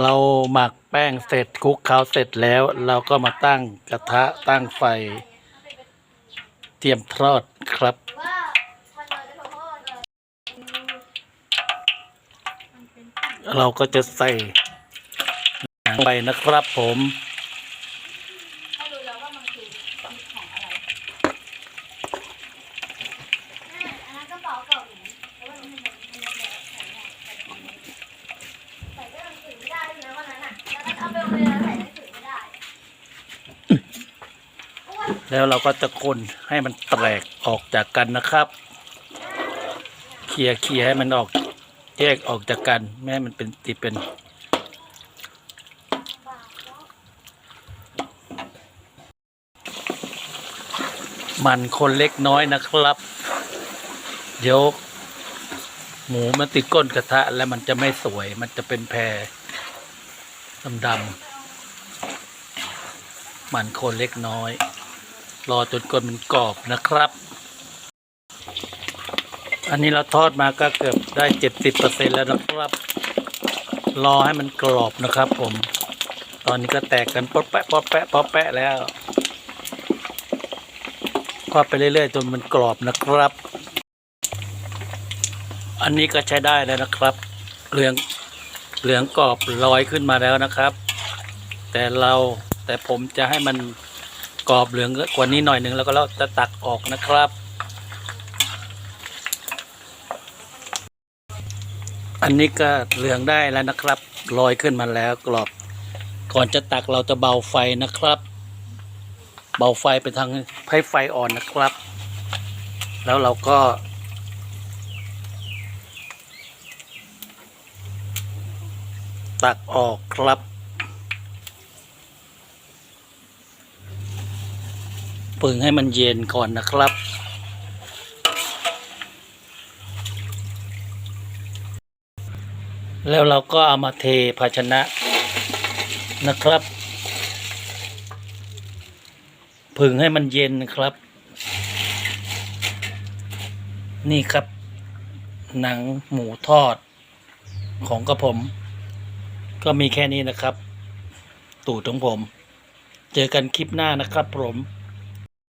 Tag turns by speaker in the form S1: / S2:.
S1: เราหมักแป้งเสร็จคลุกเคล้าเสร็จแล้ว เราก็มาตั้งกระทะตั้งไฟ เตรียมทอดครับ เราก็จะใส่หนังไปนะครับผม
S2: ให้รู้แล้วว่ามันคือของอะไรอันนั้นกระเป๋าเก่าหนูแต่ว่าหนูไม่เห็นมันเลยใส่ได้ใส่ได้หนังสือไม่ได้เลยนะวันนั้นอะแล้วก็เอาไปโรงเรียนแล้วใส่หนังสือไม่ได้
S1: แล้วเราก็จะคนให้มันแตกออกจากกันนะครับ เคลียร์เคลียร์ให้มันออกแยกออกจากกันไม่ให้มันเป็นติดเป็น มันคนเล็กน้อยนะครับ เดี๋ยวหมูมันติดก้นกระทะแล้วมันจะไม่สวยมันจะเป็นแพรดำๆมันคนเล็กน้อย รอจนก้นมันกรอบนะครับ อันนี้เราทอดมาก็เกือบได้เจ็ดสิบเปอร์เซ็นแล้วนะครับ รอให้มันกรอบนะครับ ผม ตอนนี้ก็แตกกันป๊อปแปะป๊อปแปะป๊อปแปะแล้วทอดไปเรื่อยๆจนมันกรอบนะครับ อันนี้ก็ใช้ได้แล้วนะครับเหลืองเหลืองกรอบลอยขึ้นมาแล้วนะครับ แต่เราแต่ผมจะให้มัน กรอบเหลืองกว่านี้หน่อยหนึ่งแล้วก็เราจะตักออกนะครับ อันนี้ก็เหลืองได้แล้วนะครับลอยขึ้นมาแล้วกรอบ ก่อนจะตักเราจะเบาไฟนะครับ เบาไฟไปทางให้ไฟอ่อนนะครับ แล้วเราก็ตักออกครับ ปึงให้มันเย็นก่อนนะครับ แล้วเราก็เอามาเทภาชนะนะครับ ผึ่งให้มันเย็นครับ นี่ครับ หนังหมูทอดของกระผม ก็มีแค่นี้นะครับ ตูดของผม เจอกันคลิปหน้านะครับผม